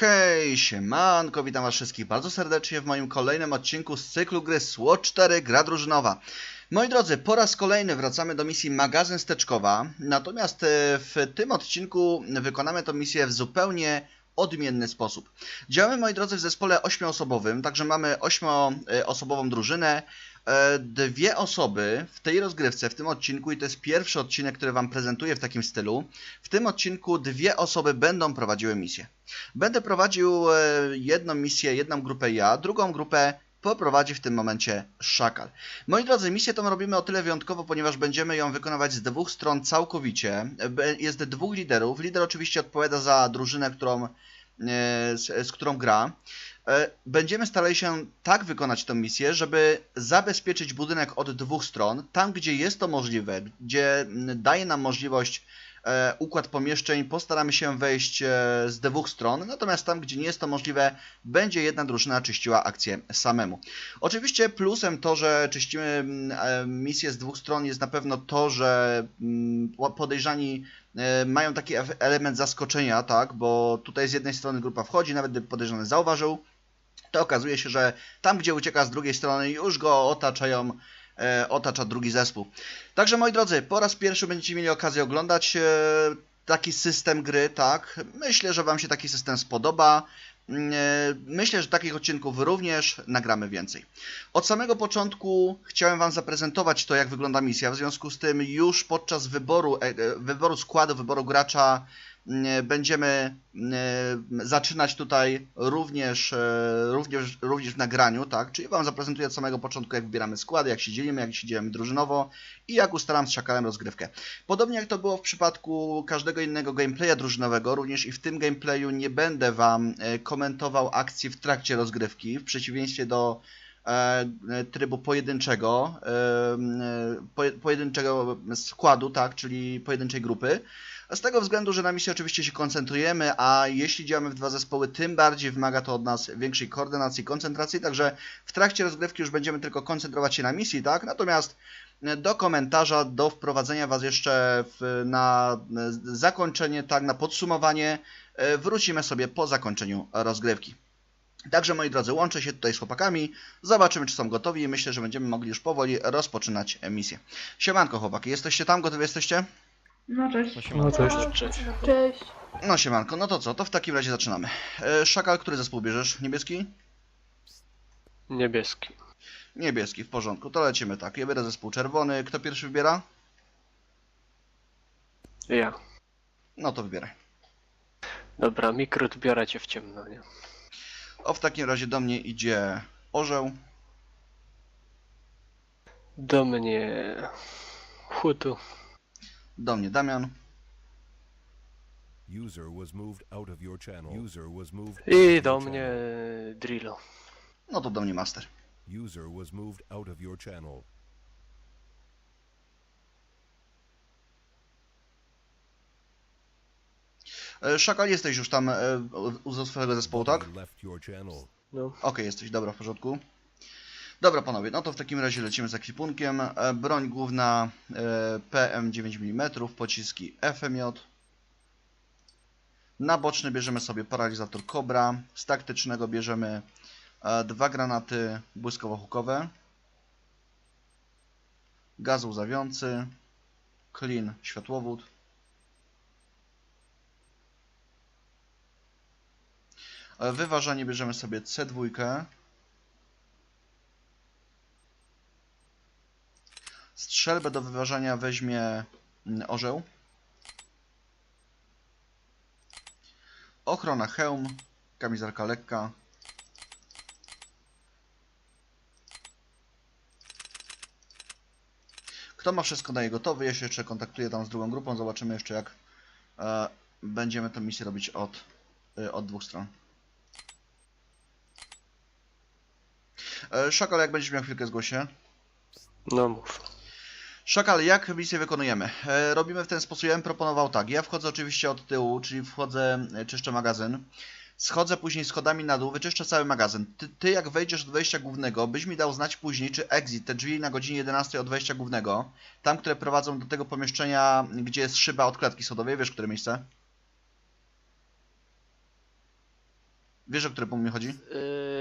Hej, siemanko, witam was wszystkich bardzo serdecznie w moim kolejnym odcinku z cyklu gry SWOT 4 Gra Drużynowa. Moi drodzy, po raz kolejny wracamy do misji magazyn steczkowa, natomiast e, w tym odcinku wykonamy tę misję w zupełnie odmienny sposób. Działamy, moi drodzy, w zespole ośmioosobowym, także mamy ośmioosobową drużynę, e, dwie osoby w tej rozgrywce, w tym odcinku, i to jest pierwszy odcinek, który Wam prezentuję w takim stylu. W tym odcinku dwie osoby będą prowadziły misję. Będę prowadził e, jedną misję, jedną grupę ja, drugą grupę poprowadzi w tym momencie Szakal. Moi drodzy, misję tą robimy o tyle wyjątkowo, ponieważ będziemy ją wykonywać z dwóch stron całkowicie. Jest dwóch liderów. Lider oczywiście odpowiada za drużynę, którą, e, z, z którą gra. E, Będziemy starali się tak wykonać tę misję, żeby zabezpieczyć budynek od dwóch stron, tam gdzie jest to możliwe, gdzie daje nam możliwość układ pomieszczeń, postaramy się wejść e, z dwóch stron, natomiast tam gdzie nie jest to możliwe, będzie jedna drużyna czyściła akcję samemu. Oczywiście plusem to, że czyścimy mm, e, misję z dwóch stron jest na pewno to, że mm, po- podejrzani e, mają taki element zaskoczenia, tak, bo tutaj z jednej strony grupa wchodzi, nawet gdyby podejrzany zauważył, to okazuje się, że tam, gdzie ucieka z drugiej strony, już go otaczają, e, otacza drugi zespół. Także moi drodzy, po raz pierwszy będziecie mieli okazję oglądać e, taki system gry, tak? Myślę, że Wam się taki system spodoba. Mm, e, Myślę, że takich odcinków również nagramy więcej. Od samego początku chciałem Wam zaprezentować to, jak wygląda misja. W związku z tym już podczas wyboru, e, e, wyboru składu, wyboru gracza będziemy mm, zaczynać tutaj również, e, również, również w nagraniu, tak? Czyli Wam zaprezentuję od samego początku, jak wybieramy składy, jak się dzielimy, jak się dzielimy drużynowo i jak ustalam z Szakalem rozgrywkę. Podobnie jak to było w przypadku każdego innego gameplaya drużynowego, również i w tym gameplayu nie będę Wam e, komentował akcji w trakcie rozgrywki, w przeciwieństwie do e, e, trybu pojedynczego, e, e, poje- pojedynczego składu, tak, czyli pojedynczej grupy. Z tego względu, że na misję oczywiście się koncentrujemy, a jeśli działamy w dwa zespoły, tym bardziej wymaga to od nas większej koordynacji, koncentracji, także w trakcie rozgrywki już będziemy tylko koncentrować się na misji, tak? Natomiast e, do komentarza, do wprowadzenia Was jeszcze w, na e, zakończenie, tak, na podsumowanie, e, wrócimy sobie po zakończeniu rozgrywki. Także moi drodzy, łączę się tutaj z chłopakami, zobaczymy czy są gotowi i myślę, że będziemy mogli już powoli rozpoczynać misję. Siemanko chłopaki, jesteście tam? Gotowi jesteście? No cześć. No cześć. Cześć. Cześć. No siemanko, no to co, to w takim razie zaczynamy. E, Szakal, który zespół bierzesz? Niebieski? Niebieski. Niebieski, w porządku, to lecimy tak. Ja biorę zespół czerwony. Kto pierwszy wybiera? Ja. No to wybieraj. Dobra, mikrot biorę cię w ciemno, nie? O, w takim razie do mnie idzie orzeł. Do mnie... Hutu. Do mnie Damian. User was moved out of your channel. User was moved out I do mnie. Drillo. No to do mnie Master. User was moved out of your channel. E, Szakal, jesteś już tam e, u u swojego zespołu, tak? User left your channel. No. Okej, jesteś, dobra, w porządku. Dobra panowie, no to w takim razie lecimy z ekwipunkiem. E, Broń główna e, PM 9 mm, pociski FMJ. Na boczny bierzemy sobie paralizator Cobra. Z taktycznego bierzemy e, dwa granaty błyskowo-hukowe. Gaz łzawiący. Clean światłowód. E, Wyważanie bierzemy sobie C2. Strzelbę do wyważania weźmie mm, orzeł. Ochrona hełm, kamizelka lekka. Kto ma wszystko daje gotowy, ja się jeszcze kontaktuję tam z drugą grupą, zobaczymy jeszcze jak e, będziemy tę misję robić od, e, od dwóch stron. E, Szakal, jak będziesz miał chwilkę zgłosie. No mów. Szakal, jak misję wykonujemy? E, robimy w ten sposób, ja bym proponował tak. Ja wchodzę oczywiście od tyłu, czyli wchodzę, e, czyszczę magazyn. Schodzę później schodami na dół, wyczyszczę cały magazyn. Ty, ty jak wejdziesz od wejścia głównego, byś mi dał znać później, czy exit, te drzwi na godzinie 11 od wejścia głównego, tam, które prowadzą do tego pomieszczenia, gdzie jest szyba od klatki schodowej, wiesz, które miejsce? Wiesz, o który punkt mi chodzi?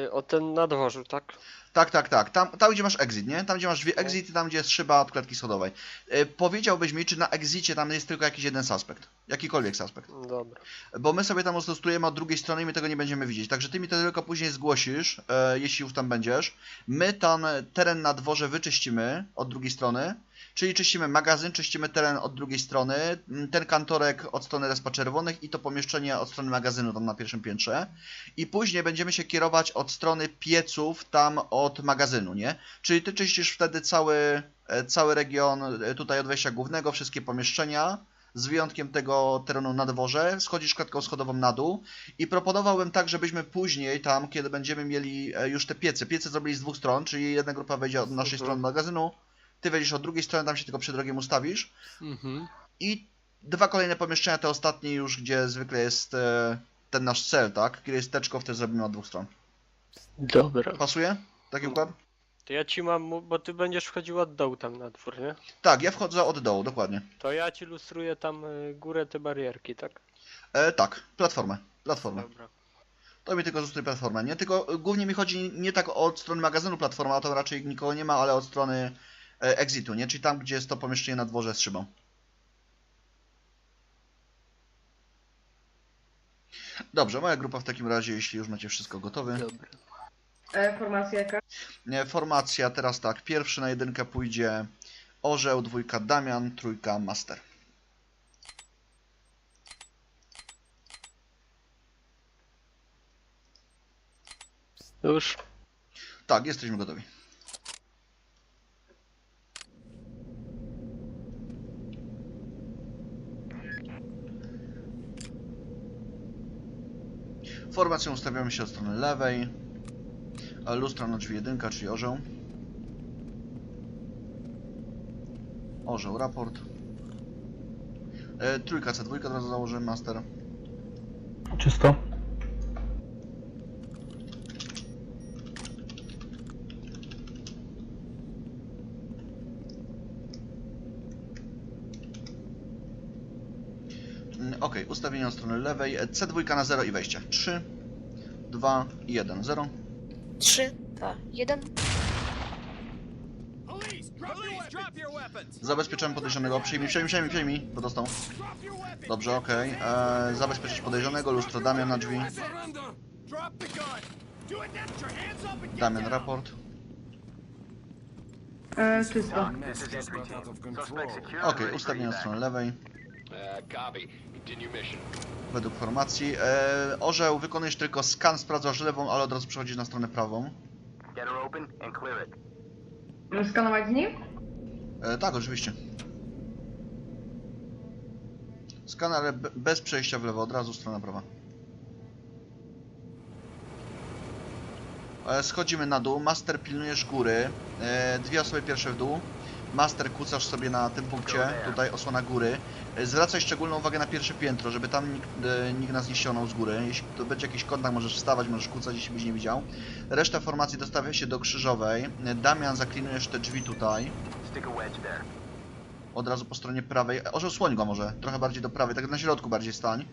Yy, o ten na dworzu, tak? Tak, tak, tak. Tam, tam gdzie masz exit, nie? Tam gdzie masz dwie exity, tam gdzie jest szyba od klatki schodowej. E, powiedziałbyś mi, czy na exicie tam jest tylko jakiś jeden suspekt? Jakikolwiek suspekt. Dobra. Bo my sobie tam ostosujemy od drugiej strony i my tego nie będziemy widzieć. Także ty mi to tylko później zgłosisz, e, jeśli już tam będziesz. My tam e, teren na dworze wyczyścimy od drugiej strony. Czyli czyścimy magazyn, czyścimy teren od drugiej strony, ten kantorek od strony respa czerwonych i to pomieszczenie od strony magazynu tam na pierwszym piętrze. I później będziemy się kierować od strony pieców tam od magazynu, nie? Czyli ty czyścisz wtedy cały, e, cały region e, tutaj od wejścia głównego, wszystkie pomieszczenia z wyjątkiem tego terenu na dworze, schodzisz klatką schodową na dół i proponowałbym tak, żebyśmy później tam, kiedy będziemy mieli e, już te piece, piece zrobili z dwóch stron, czyli jedna grupa wejdzie od naszej strony magazynu, ty wejdziesz od drugiej strony, tam się tylko przed rogiem ustawisz Mhm. i dwa kolejne pomieszczenia, te ostatnie już, gdzie zwykle jest e, ten nasz cel, tak? Kiedy jest teczko, wtedy zrobimy od dwóch stron. Dobra. Pasuje? Taki układ? To ja ci mam, bo ty będziesz wchodził od dołu tam na dwór, nie? Tak, ja wchodzę od dołu, dokładnie. To ja ci lustruję tam y, górę te barierki, tak? E, tak, platformę, platformę. Dobra. To mi tylko zostaje platformę, nie? Tylko głównie mi chodzi nie tak od strony magazynu platforma, to raczej nikogo nie ma, ale od strony e, exitu, nie? Czyli tam, gdzie jest to pomieszczenie na dworze z szybą. Dobrze, moja grupa w takim razie, jeśli już macie wszystko gotowe. Dobra. E, formacja jaka? Nie, Formacja teraz tak, pierwszy na jedynkę pójdzie Orzeł, dwójka Damian, trójka Master. Już. Tak, jesteśmy gotowi. Formacją ustawiamy się od strony lewej. Lustra na drzwi jedynka, czyli orzeł. Orzeł, raport. E, trójka C2 od razu założymy, master. Czysto. Ok, ustawienie od strony lewej. E, C2 na 0 i wejście. 3, 2, 1, 0. 3, 2, 1. Zabezpieczamy podejrzanego. Przyjmij, przyjmij, przyjmij, przyjmij. Bo dostał. Dobrze, okej. Okay. Zabezpieczyć podejrzanego. Lustro Damian na drzwi. Damian raport. E, czysto. Ok, ustawienie od strony lewej. Uh, copy. Według formacji. E, orzeł, wykonujesz tylko skan, sprawdzasz lewą, ale od razu przechodzisz na stronę prawą. It. Skanować z nim? E, tak, oczywiście. Skan, ale be- bez przejścia w lewo, od razu strona prawa. E, schodzimy na dół, Master pilnujesz góry, e, dwie osoby pierwsze w dół. Master kucasz sobie na tym punkcie, tutaj osłona góry. E, zwracaj szczególną uwagę na pierwsze piętro, żeby tam nikt, e, nikt nas nie ściągnął z góry. Jeśli to będzie jakiś kontakt, możesz wstawać, możesz kucać, jeśli byś nie widział. Reszta formacji dostawia się do krzyżowej. E, Damian, zaklinujesz te drzwi tutaj. Od razu po stronie prawej. Orzeł, słoń go może. Trochę bardziej do prawej, tak na środku bardziej stań.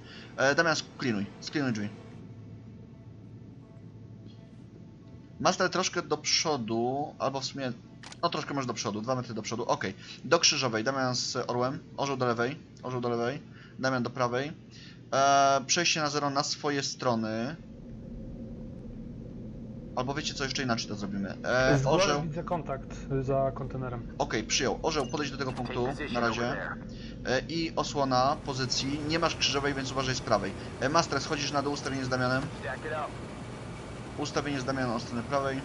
Damian, sklinuj. Sklinuj drzwi. Master troszkę do przodu, albo w sumie... No troszkę może do przodu, dwa metry do przodu. Ok. Do krzyżowej. Damian z orłem. Orzeł do lewej. Orzeł do lewej. Damian do prawej. E, przejście na zero na swoje strony. Albo wiecie co, jeszcze inaczej to zrobimy. E, Z orzeł... widzę kontakt za kontenerem. Okej, przyjął. Orzeł, podejdź do tego punktu na razie. over there. E, I osłona pozycji. Nie masz krzyżowej, więc uważaj z prawej. E, Master, schodzisz na dół, ustawienie z Damianem. Ustawienie z Damianem od strony prawej.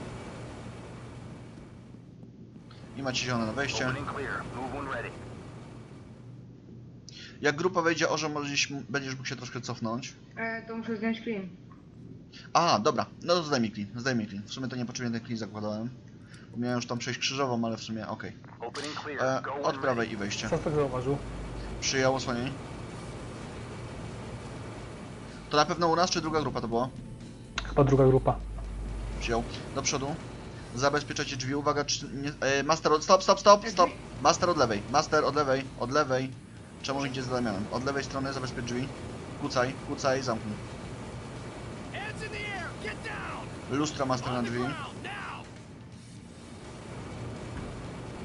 I macie zielone na wejście. Jak grupa wejdzie, Orzeł, możesz, będziesz mógł się troszkę cofnąć. E, to muszę zdjąć clean. A, dobra. No to zdaj mi clean, zdaj mi clean. W sumie to niepotrzebnie ten clean zakładałem. Bo miałem już tam przejść krzyżową, ale w sumie okej. Clear. E, Go Od prawej i wejście. Suspekt zauważył. Przyjął osłonień. To na pewno u nas, czy druga grupa to było? Chyba druga grupa. Przyjął. Do przodu. Zabezpieczacie drzwi. Uwaga, czy nie, e, master od... Stop, stop, stop, stop! Master od lewej. Master od lewej. Od lewej. Czemu idzie za Damianem? Od lewej strony zabezpiecz drzwi. Kucaj, kucaj, zamknij. Lustro master na drzwi.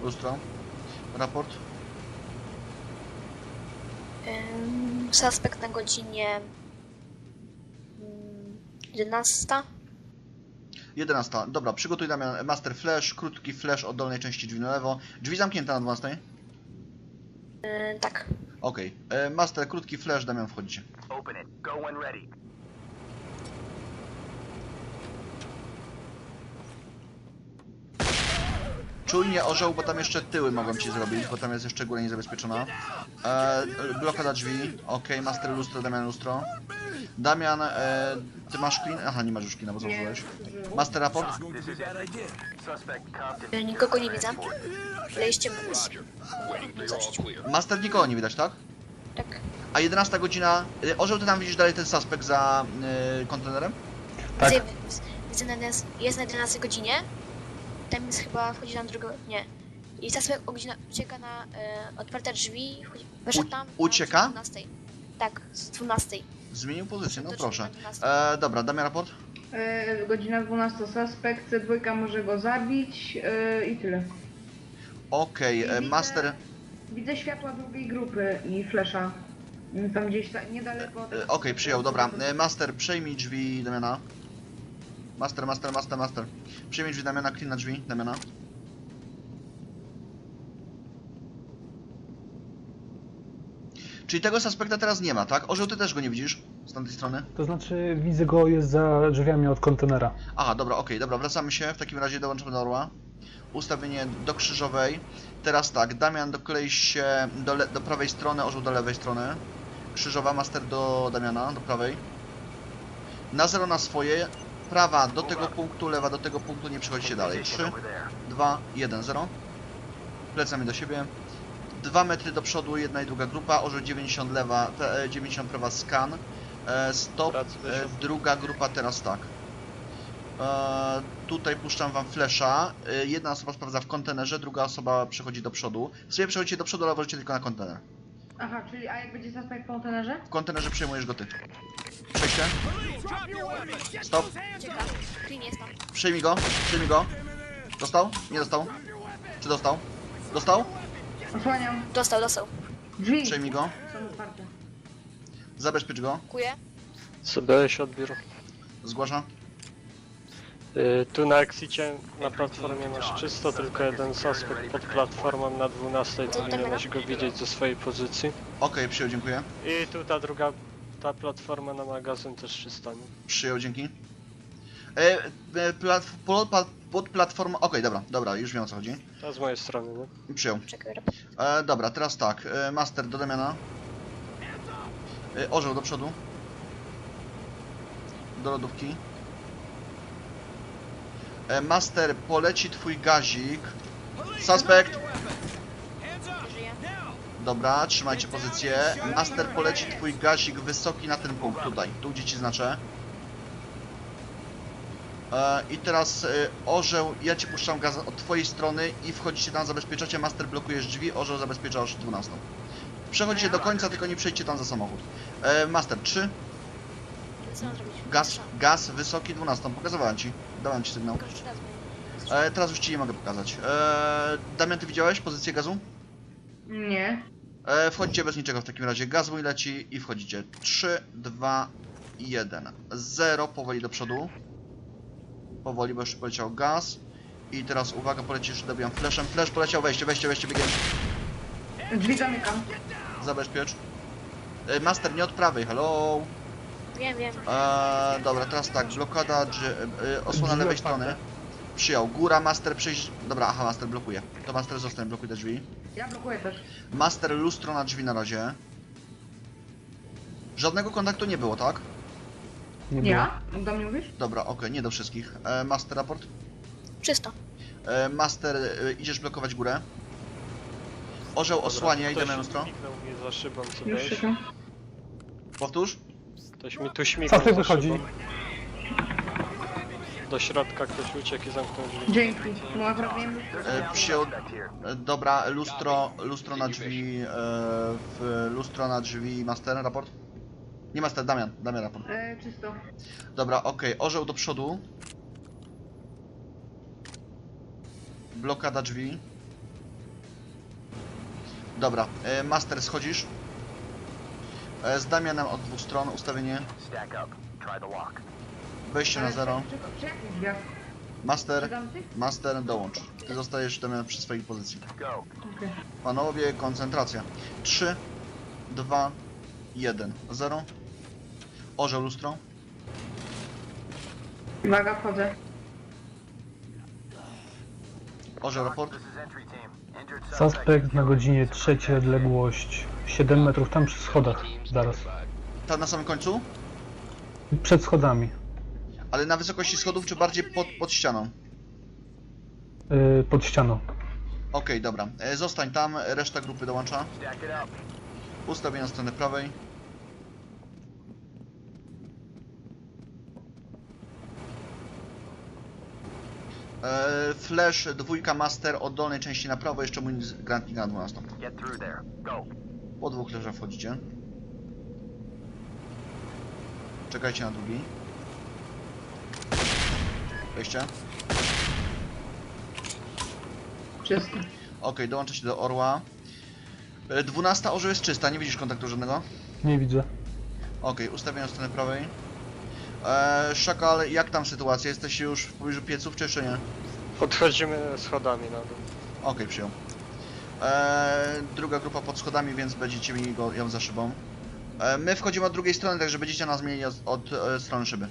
Lustro. Raport. Suspekt na godzinie mm, 11. 11. Dobra, przygotuj Damian master flash, krótki flash od dolnej części drzwi na lewo. Drzwi zamknięte na 12. Yy, tak. Okej. E, Master, krótki flash, Damian wchodzicie. Open it. Go when ready. Czujnie orzeł, bo tam jeszcze tyły mogą ci zrobić, bo tam jest jeszcze góra niezabezpieczona. E, blokada drzwi. Okej, Master lustro, Damian lustro. Damian, e, ty masz clean? Aha, nie masz już cleana, bo założyłeś. Master raport. Yy, nikogo nie widzę. All clear. Master nikogo nie widać, tak? Tak. A 11 godzina. e, Orzeł, ty tam widzisz dalej ten suspekt za e, kontenerem? Tak. Widzę, widzę na 11, jest na 11 godzinie. Tam jest chyba, wchodzi na drugą, nie. I suspekt o godzina ucieka na e, otwarte drzwi, wchodzi, weszedł U- tam na ucieka? 12. Tak, z 12. Zmienił pozycję, no proszę. drzwi na 12. E, dobra, Damian raport. E, godzina 12 suspekt, C2 może go zabić e, i tyle. Okej, e, Master. Widzę światła drugiej grupy i flesza. Tam gdzieś ta, niedaleko. E, Okej, przyjął, dobra. E, Master, przejmij drzwi Damiana. Master, master, master, master. Przejmij drzwi Damiana, clean na drzwi Damiana. Czyli tego suspekta teraz nie ma, tak? Orzeł, ty też go nie widzisz z tamtej strony? To znaczy widzę go jest za drzwiami od kontenera. Aha, dobra, okej, dobra, wracamy się. W takim razie dołączamy do orła. Ustawienie do krzyżowej. Teraz tak, Damian doklei się do, le- do prawej strony, orzeł do lewej strony. Krzyżowa, master do Damiana, do prawej. Na zero na swoje. Prawa do tego punktu, lewa do tego punktu, nie przechodźcie dalej. 3, Over there. 2, 1, 0. Plecami do siebie. 2 metry do przodu, jedna i druga grupa. Orzeł 90 lewa, te, e, 90 prawa skan. E, Stop. E, druga grupa teraz tak. Tutaj puszczam wam flesza. Jedna osoba sprawdza w kontenerze, druga osoba przechodzi do przodu. W sobie przechodzicie do przodu, ale możecie tylko na kontener. Aha, czyli a jak będzie suspekt w kontenerze? W kontenerze przejmujesz go ty. Przejście. Stop. Przejmij go. Przejmij go. Dostał? Nie dostał? Czy dostał? Dostał? Osłaniam. Dostał, dostał. Drzwi Przejmij go. są otwarte. Zabezpiecz go. Dziękuję. CBS odbiór. Zgłasza. Y, tu na Exicie na platformie masz czysto, tylko jeden suspekt pod platformą na 12, to powinieneś go widzieć ze swojej pozycji. Okej, przyjął, dziękuję. I tu ta druga, ta platforma na magazyn też czysta, nie? Przyjął, dzięki. E, e, plat, pod, platformą. Okej, dobra, dobra, już wiem o co chodzi. To z mojej strony, nie? Przyjął. E, dobra, teraz tak. E, master do Damiana. E, orzeł do przodu. Do lodówki. E, master, poleci twój gazik. Żyje. Dobra, trzymajcie pozycję. Master, poleci twój gazik wysoki na ten punkt, tutaj. Tu gdzie ci znaczę. E, I teraz e, orzeł, ja ci puszczam gaz od twojej strony i wchodzicie tam, zabezpieczacie, master blokujesz drzwi, orzeł zabezpiecza aż 12. Przechodzicie do końca, tylko nie przejdźcie tam za samochód. E, master 3, Co mam zrobić? gaz, gaz wysoki 12, pokazywałem ci, dałem ci sygnał. Teraz już ci nie mogę pokazać. Damian, ty widziałeś pozycję gazu? Nie. E, wchodźcie bez niczego w takim razie. Gaz mój leci i wchodzicie. 3, 2, 1. 0, powoli do przodu. Powoli, bo jeszcze poleciał gaz. I teraz uwaga, polecisz, dobijam flashem. Flash poleciał, wejście, wejście, wejście, biegiem. Drzwi zamykam. Zabezpiecz. E, master, nie od prawej, hello. Wiem, wiem. E, dobra, teraz tak, blokada, drzy, e, osłona lewej strony. Przyjął. Góra, master, przyjść. Dobra, aha, master blokuje. To master zostań, blokuje te drzwi. Ja blokuję też. Master lustro na drzwi na razie. Żadnego kontaktu nie było, tak? Nie było. Ja? Do mnie mówisz? Dobra, okej, nie do wszystkich. E, master raport. Czysto. E, master, e, idziesz blokować górę. Orzeł osłania, idę na za szybą, co Już wiesz? szukam. Powtórz. Ktoś mi tu za wychodzi. szybą. Do środka ktoś uciekł i zamknął drzwi. Dzięki. No akurat wiem. E, here. E, dobra, lustro, lustro na drzwi. E, w lustro na drzwi, master, raport. Nie master, Damian, Damian raport. E, czysto. Dobra, okej, orzeł do przodu. Blokada drzwi. Dobra, e, master schodzisz. E, z Damianem od dwóch stron, ustawienie. Stack up. Try the lock. Wejście na zero. Przy, jakich drzwiach? Master, master, dołącz. Ty zostajesz Damian przy swojej pozycji. Go. Okej. Panowie, koncentracja. 3, 2, 1, 0. Orzeł lustro. Uwaga, wchodzę. Orzeł raport. Suspekt na godzinie trzeciej odległość 7 metrów tam przy schodach zaraz. Ta na samym końcu? Przed schodami. Ale na wysokości schodów, czy bardziej pod, pod ścianą? Yy, pod ścianą. Okej, dobra. E, zostań tam, reszta grupy dołącza. Na stronę prawej. E, Flash, dwójka master od dolnej części na prawo, jeszcze mój grantnik na 12. Get through there. Go. Po dwóch leżach wchodzicie. Czekajcie na drugi. Wejście. Czysto. Okej, dołączę się do orła. E, 12 orzeł jest czysta, nie widzisz kontaktu żadnego? Nie widzę. Okej, ustawiam stronę prawej. Eee, Szakal, jak tam sytuacja? Jesteście już w pobliżu pieców, czy jeszcze nie? Podchodzimy schodami na dół. Okej, przyjął. Eee, druga grupa pod schodami, więc będziecie mieli go ją za szybą. Eee, my wchodzimy od drugiej strony, także będziecie nas mieli od, od e, strony szyby.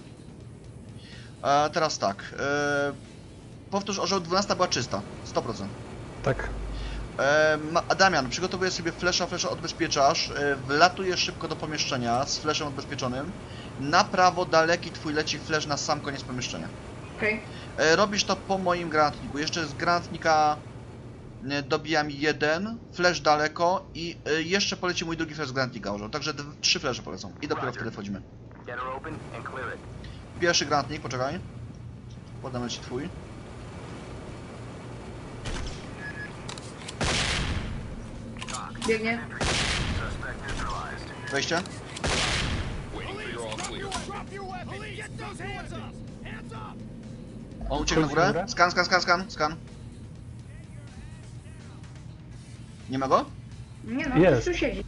Eee, teraz tak. Eee, powtórz, orzeł 12 była czysta. 100%. Tak. E, Ma- Damian, przygotowuję sobie flesza, flesza odbezpieczasz, e, wlatujesz szybko do pomieszczenia z fleszem odbezpieczonym. Na prawo daleki twój leci flesz na sam koniec pomieszczenia. Okej. E, Robisz to po moim granatniku. Jeszcze z granatnika e, dobijam jeden, flesz daleko i e, jeszcze poleci mój drugi flesz z granatnika orzeł. Także trzy flesze polecą i dopiero wtedy wchodzimy. Pierwszy granatnik, poczekaj. Podam ci twój. Biegnie. Wejście. On uciekł na górę. Skan, skan, skan, skan, skan. Nie ma go? Nie no, Jest. tu siedzi.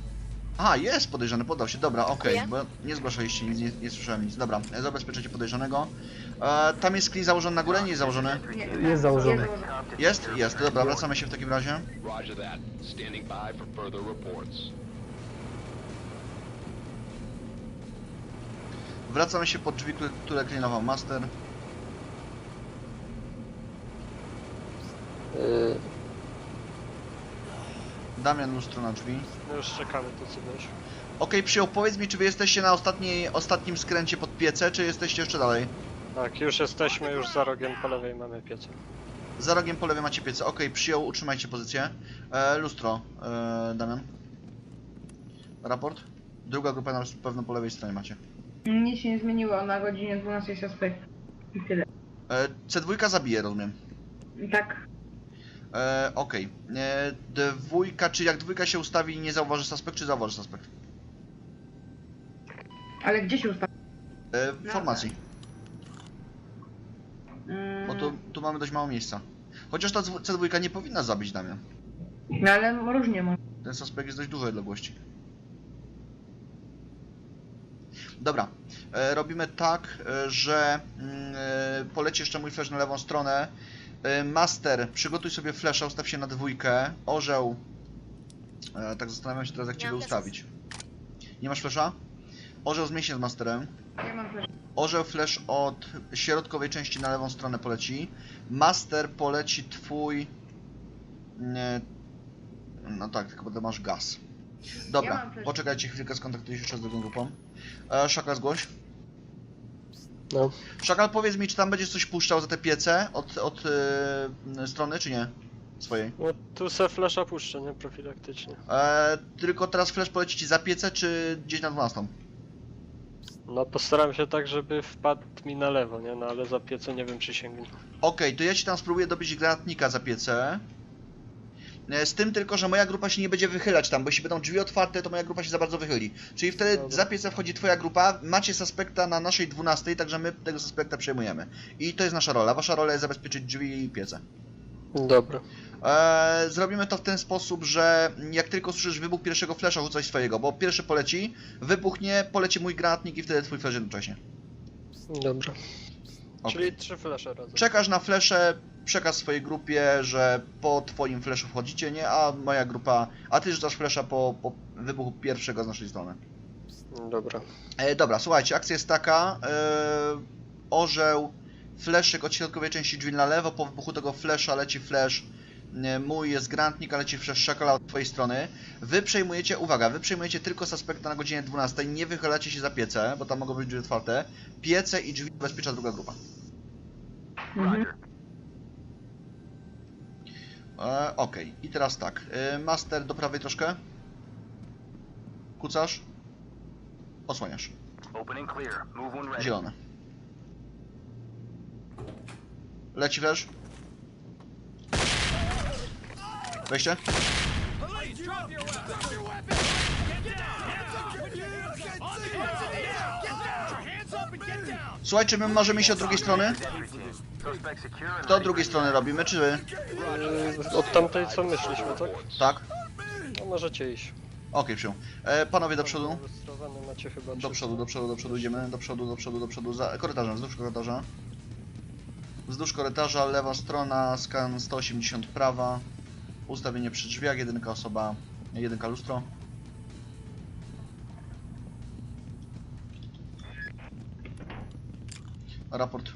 A, jest podejrzany, podał się, dobra, okej, Dziękuję. bo nie zgłaszaliście nic, nie, nie słyszałem nic. Dobra, zabezpieczycie podejrzanego. E, tam jest screen założony na górę, nie jest założony? Nie, Jest założony. Jest? Jest, dobra, wracamy się w takim razie. Roger that. Standing by for further reports. Wracamy się pod drzwi, które- które klinował Master. Yy, Damian lustro na drzwi. no już czekamy to co wiesz. Okej, przyjął, powiedz mi, czy wy jesteście na ostatniej, ostatnim skręcie pod piece, czy jesteście jeszcze dalej? Tak, już jesteśmy, już za rogiem po lewej mamy piecę. Za rogiem po lewej macie piece. Okej, przyjął, utrzymajcie pozycję. E, lustro, e, Damian. Raport. Druga grupa na pewno po lewej stronie macie. Nic się nie zmieniło na godzinie 12 suspekt. I tyle. E, C2 zabije, rozumiem. Tak. E, Okej. E, Dwójka, czy jak dwójka się ustawi nie zauważy suspekt, czy zauważy suspekt? Ale gdzie się ustawi? E, w formacji. Mm, Bo tu, tu mamy dość mało miejsca. Chociaż ta dwu- C2 nie powinna zabić Damian. No ale różnie może. Ten suspekt jest dość dużej odległości. Dobra, e, robimy tak, e, że mm, e, poleci jeszcze mój flash na lewą stronę. Master, przygotuj sobie flasha, ustaw się na dwójkę. Orzeł, tak zastanawiam się teraz jak Nie Cię mam ustawić. Nie masz flasha? Orzeł zmień się z Masterem. Ja mam flash. Orzeł flash od środkowej części na lewą stronę poleci. Master poleci twój. Nie, no tak, tylko masz gaz. Ja Dobra, mam flash. poczekajcie chwilkę, skontaktuję się jeszcze z drugą grupą. E, Szakal zgłoś. No. Szakal powiedz mi, czy tam będziesz coś puszczał za te piece od, od e, strony, czy nie? Swojej. No tu se flasza puszczę, nie? Profilaktycznie. E, tylko teraz flash poleci ci za piecę, czy gdzieś na 12? No postaram się tak, żeby wpadł mi na lewo, nie? No ale za piecę nie wiem czy sięgnie. Okej, to ja ci tam spróbuję dobić granatnika za piecę. E, Z tym tylko, że moja grupa się nie będzie wychylać tam, bo jeśli będą drzwi otwarte, to moja grupa się za bardzo wychyli. Czyli wtedy Dobra. za piecę wchodzi twoja grupa, macie suspekta na naszej 12, także my tego suspekta przejmujemy. I to jest nasza rola. Wasza rola jest zabezpieczyć drzwi i piece. Dobra. Eee, zrobimy to w ten sposób, że jak tylko słyszysz wybuch pierwszego flesza, rzucaj swojego, bo pierwszy poleci, wybuchnie, poleci mój granatnik i wtedy twój flesz jednocześnie. Dobra. Okej. Czyli trzy flesze razem. Czekasz na flesze, przekaz swojej grupie, że po twoim fleszu wchodzicie, nie? A moja grupa, a ty rzucasz flesza po, po wybuchu pierwszego z naszej strony. Dobra. E, dobra, słuchajcie, akcja jest taka. E, orzeł, fleszyk od środkowej części drzwi na lewo. Po wybuchu tego flesza leci flesz. e, Mój jest grantnik, a leci flesz szakala od twojej strony. Wy przejmujecie, uwaga, wy przejmujecie tylko suspekta na godzinie 12. Nie wychylacie się za piece, bo tam mogą być drzwi otwarte. Piece i drzwi bezpiecza druga grupa. Mhm. E, Okej, i teraz tak. E, master do prawej troszkę. Kucasz. Osłaniasz. Zielone. Leci flash. Wejście. Słuchajcie, my możemy iść od drugiej strony? To od drugiej strony robimy, czy wy? Yy, Od tamtej co myśliśmy, tak? Tak? No możecie iść. Okej, przyjął. E, panowie do przodu. Ilustrowane macie chyba Do przodu, do przodu, do przodu idziemy, do przodu, do przodu, do przodu, za korytarzem, wzdłuż korytarza. Wzdłuż korytarza, lewa strona, skan 180 prawa, ustawienie przy drzwiach, jedynka osoba, jedynka lustro. Raport.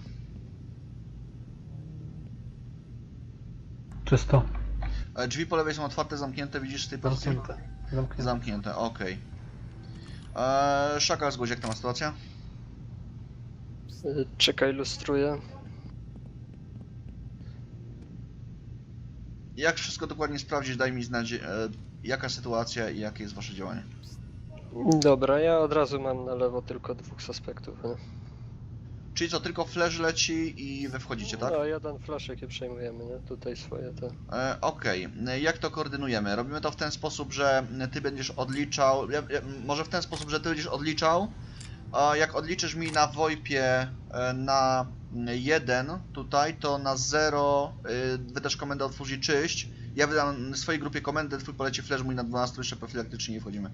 Czysto. E, Drzwi po lewej są otwarte, zamknięte, widzisz z tej pozycji? Zamknięte. Zamknięte. Zamknięte, okej. Eee, Szakal zgłoś, jak tam sytuacja? Yy, Czekaj, ilustruję. Jak wszystko dokładnie sprawdzić, daj mi znać, e, jaka sytuacja i jakie jest wasze działanie. Dobra, ja od razu mam na lewo tylko dwóch suspektów. Nie? Czyli co, tylko flash leci i wy wchodzicie, tak? No, jeden flaszek je przejmujemy, nie? Tutaj swoje te. E, Okej, E, jak to koordynujemy? Robimy to w ten sposób, że ty będziesz odliczał, ja, ja, może w ten sposób, że ty będziesz odliczał, a jak odliczysz mi na VoIPie e, na 1 tutaj, to na 0 y, wydasz komendę otwórz i czyść, ja wydam swojej grupie komendę, twój poleci flash, mój na 12, jeszcze profilaktycznie nie wchodzimy.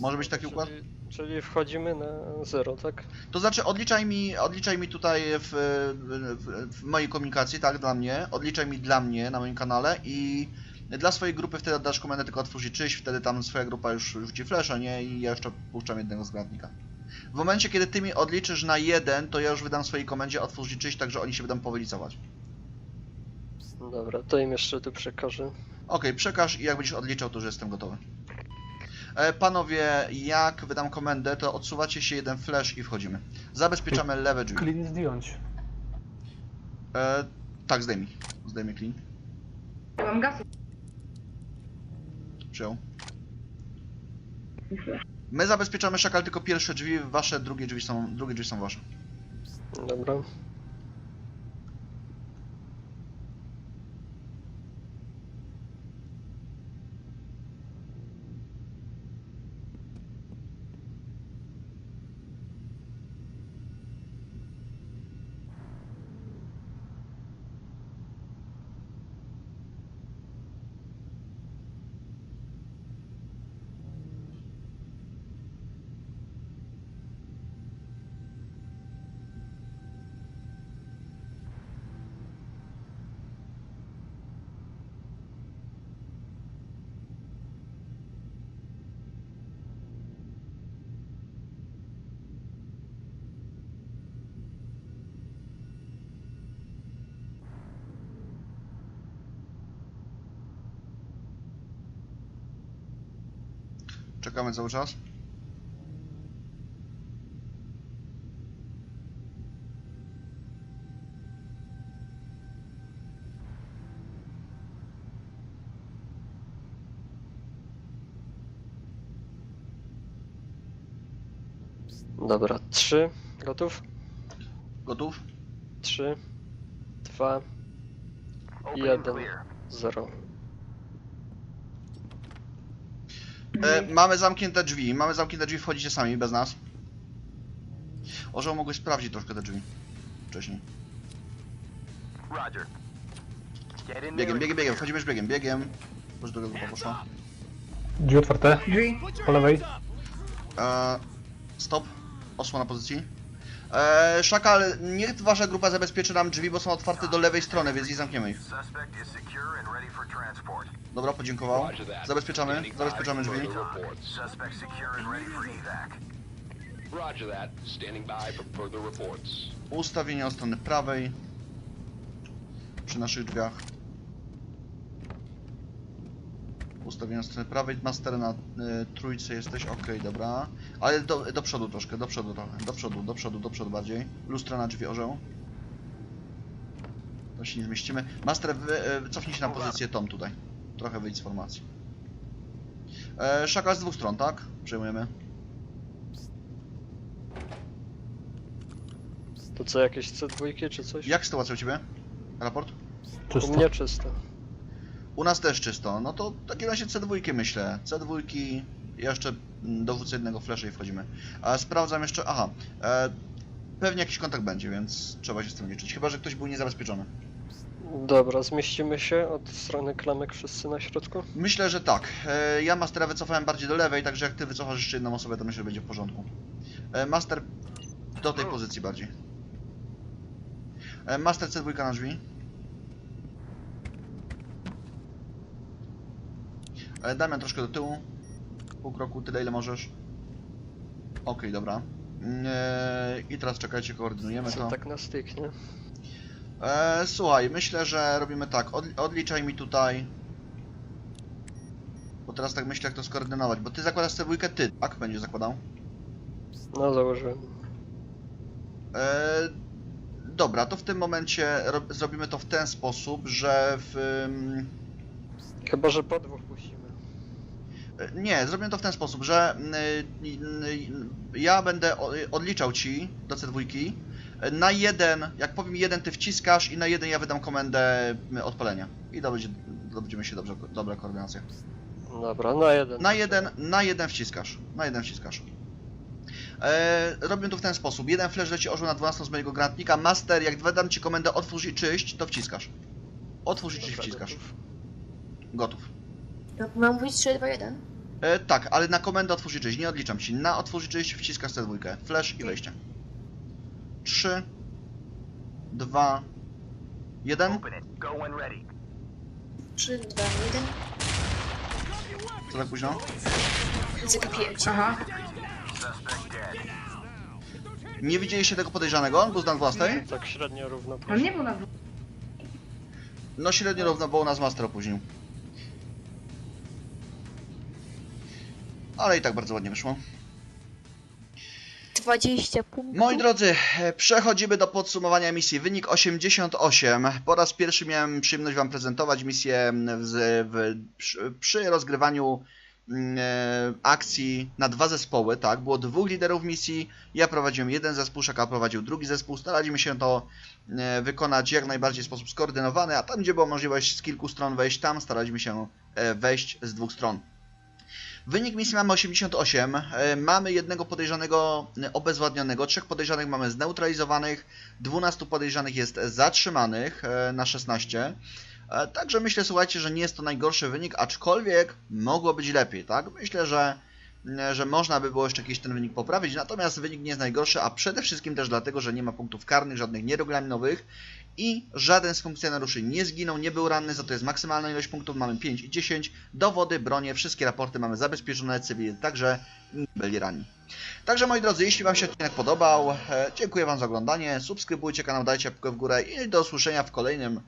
Może być taki układ? Czyli, czyli wchodzimy na zero, tak? To znaczy odliczaj mi, odliczaj mi tutaj w, w, w mojej komunikacji, tak, dla mnie, odliczaj mi dla mnie na moim kanale i dla swojej grupy wtedy oddasz komendę tylko otwórz i czyść, wtedy tam swoja grupa już rzuci flasha, nie? I ja jeszcze puszczam jednego z granatnika. W momencie, kiedy ty mi odliczysz na jeden, to ja już wydam swojej komendzie otwórz i czyść, także oni się będą powylicować. Dobra, to im jeszcze tu przekażę. Okej, przekaż i jak będziesz odliczał, to już jestem gotowy. E, panowie, jak wydam komendę, to odsuwacie się jeden flash i wchodzimy. Zabezpieczamy lewe drzwi. Clean zdjąć. E, tak, zdejmij. Zdejmij clean. Ja mam gasu. Przyjął. My zabezpieczamy szakal tylko pierwsze drzwi, wasze drugie drzwi są, drugie drzwi są wasze. Dobra. Czekamy cały czas. Dobra, trzy. Gotów? Gotów? Trzy, dwa, Jeden. Zero. E, mamy zamknięte drzwi, mamy zamknięte drzwi, wchodzicie sami, bez nas. Orzeł mogłeś sprawdzić troszkę te drzwi. Wcześniej. Biegiem, biegiem, biegiem, wchodzimy już biegiem, biegiem. Już druga grupa poszła. Drzwi otwarte, Drzwi. po lewej. E, stop. Osła na pozycji. E, Szakal, niech wasza grupa zabezpieczy nam drzwi, bo są otwarte do lewej strony, więc nie zamkniemy ich. Suspect is secure and ready for transport. Dobra, podziękował. Zabezpieczamy, zabezpieczamy drzwi. Ustawienie od strony prawej. Przy naszych drzwiach. Ustawienie od strony prawej. Master na y, trójce jesteś. Ok, dobra. Ale do, do przodu troszkę, do przodu trochę. Do przodu, do przodu, do przodu bardziej. Lustra na drzwi orzeł. To się nie zmieścimy. Master, wy, y, cofnij się na pozycję Tom tutaj. Trochę wyjdź z formacji. E, szakal z dwóch stron, tak? Przejmujemy. To co, jakieś C2 czy coś? Jak sytuacja u Ciebie? Raport? U Czysto. mnie czysto. U nas też czysto. No to w takim razie C2 myślę. C2 jeszcze dowódcę jednego flasha i wchodzimy. A sprawdzam jeszcze. Aha. E, pewnie jakiś kontakt będzie, więc trzeba się z tym liczyć. Chyba, że ktoś był niezabezpieczony. Dobra, zmieścimy się od strony klamek wszyscy na środku? Myślę, że tak. E, ja Mastera wycofałem bardziej do lewej, także jak ty wycofasz jeszcze jedną osobę, to myślę, że będzie w porządku. E, master do tej pozycji bardziej. E, master C2 na drzwi. E, Damian troszkę do tyłu. Pół kroku, tyle ile możesz. Okej, dobra. Mm, E, I teraz czekajcie, koordynujemy Co to. tak na styk, nie? E, słuchaj, myślę, że robimy tak. Od, odliczaj mi tutaj. Bo teraz tak myślę, jak to skoordynować. Bo ty zakładasz tę dwójkę, ty, tak? Będziesz zakładał. No założyłem. E, dobra, to w tym momencie ro, zrobimy to w ten sposób, że w. ym, Chyba, że po dwóch musimy. e, Nie, zrobimy to w ten sposób, że y, y, ja będę odliczał ci do C2. Na jeden, jak powiem jeden, ty wciskasz i na jeden ja wydam komendę y, odpalenia. I to będzie, to będziemy się dobrze, dobra koordynacja. Dobra, na jeden. Na jeden, na jeden wciskasz. Na jeden wciskasz. E, robię to w ten sposób. Jeden flash leci orzeł na 12 z mojego granatnika. Master, jak wydam ci komendę otwórz i czyść, to wciskasz. Otwórz i czyść Dobra, wciskasz. gotów. Gotów. Mam mówić 3, 2, 1? E, tak, ale na komendę otwórz i czyść. Nie odliczam ci. Na otwórz i czyść wciskasz tę dwójkę. Flash i wejście. 3, 2, 1. Open it. Go when ready. 3, 2, 1. Co tak późno? Zagapiłem cię. Aha. Nie widzieliście tego podejrzanego? On był z na 12? Tak średnio równo On nie był na No średnio równo, bo u nas Master opóźnił. Ale i tak bardzo ładnie wyszło. 20 punktów. Moi drodzy, e, przechodzimy do podsumowania misji. Wynik 88. Po raz pierwszy miałem przyjemność Wam prezentować misję w, w, przy, przy rozgrywaniu e, akcji na dwa zespoły, tak? Było dwóch liderów misji, ja prowadziłem jeden zespół, Szaka prowadził drugi zespół. Staraliśmy się to e, wykonać jak najbardziej w sposób skoordynowany, a tam, gdzie była możliwość z kilku stron wejść, tam staraliśmy się wejść z dwóch stron. Wynik misji mamy 88. e, Mamy jednego podejrzanego e, obezwładnionego, trzech podejrzanych mamy zneutralizowanych, 12 podejrzanych jest zatrzymanych e, na 16. E, Także myślę, słuchajcie, że nie jest to najgorszy wynik, aczkolwiek mogło być lepiej, tak? Myślę, że, że można by było jeszcze jakiś ten wynik poprawić, natomiast wynik nie jest najgorszy, a przede wszystkim też dlatego, że nie ma punktów karnych, żadnych nieregulaminowych i żaden z funkcjonariuszy nie zginął, nie był ranny, za to jest maksymalna ilość punktów, mamy 5 i 10, dowody, bronie, wszystkie raporty mamy zabezpieczone, cywile także nie byli ranni. Także moi drodzy, jeśli Wam się odcinek podobał, e, dziękuję Wam za oglądanie, subskrybujcie kanał, dajcie łapkę w górę i do usłyszenia w kolejnym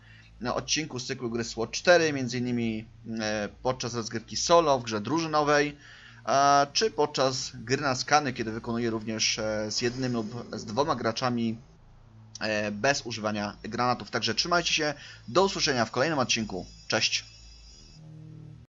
e, odcinku z cyklu gry SWOT 4, m.in. podczas rozgrywki solo w grze drużynowej, czy podczas gry na skany, kiedy wykonuję również e, z jednym lub z dwoma graczami bez używania granatów. Także trzymajcie się, do usłyszenia w kolejnym odcinku. Cześć!